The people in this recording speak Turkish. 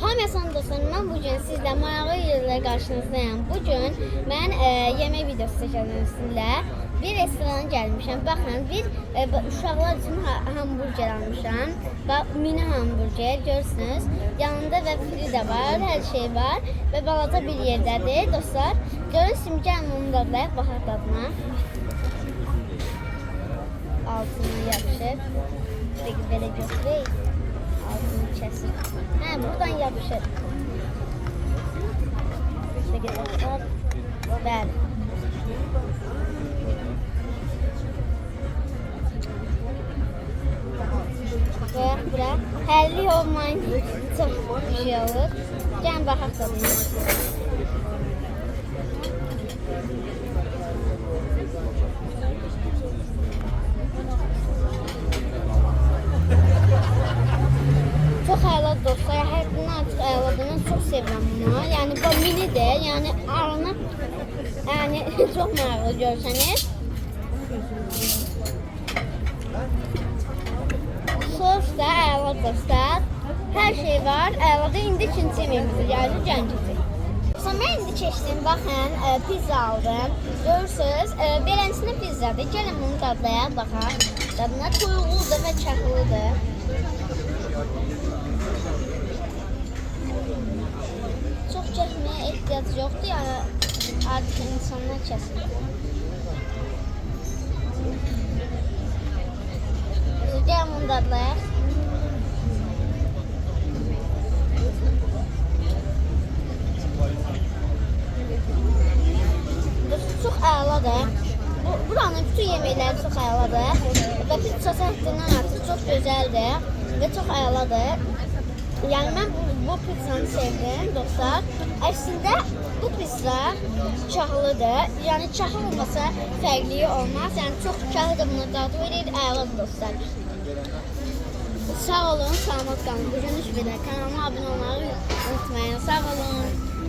Hamıya dostlarım, mən bu gün sizlə maraqlı yerlə qarşınızdayım. Bu gün mən e, yemək videosu çəkəcəm sizinlə. Bir restorana gəlmişəm. Baxın, bir e, uşaqlar üçün ha hamburger almışam. Bax, mini hamburger görürsünüz. Yanında və fri də var, hər şey var və balaca bir yerdədir dostlar. Görürsünüz, gəlin onu da da baxaq dadına. Altına yapışır. Peki belə götürək. Altını kesip. He buradan yapışır. Peki dostlar. Bəli. Qoyaq bura. Həllik olmayınca çox bir şey olur. Gəlin baxaq dostlar. Həddindən artıq əladığını çox sevirəm bunu. Yəni bu minidir. Yəni arını yəni çox maraqlı görsəniz. Sos da əla dostlar. Hər şey var. Əladır. İndi ikinci yemeğimiz gəldi. Gəncəcik. Sonra indi keçdim, baxın, e, pizza aldım. Görürsünüz, e, beləncəsinə pizzadır. Gəlin bunu dadlayaq, baxaq. Dadına tuyğuludur və çaxılıdır. Çox çəkməyə ehtiyac yoxdur, yəni artıq insanlar. Gəlin bunu dadlayaq. Burası çox əladır. Bu, buranın bütün yeməkləri çox əladır. Və pizzası həddindən artıq çox gözəldir və çox əladır. Yəni mən bu, bu pizzanı sevdim dostlar. Əslində bu pizza çaxlıdır. Yəni çaxıl olmasa fərqliyi olmaz. Yəni çox çaxlı da buna dadı verir, əladır dostlar. Sağ olun, salamat qalın. Bu gün belə kanalıma abunə olmağı unutmayın. Sağ olun.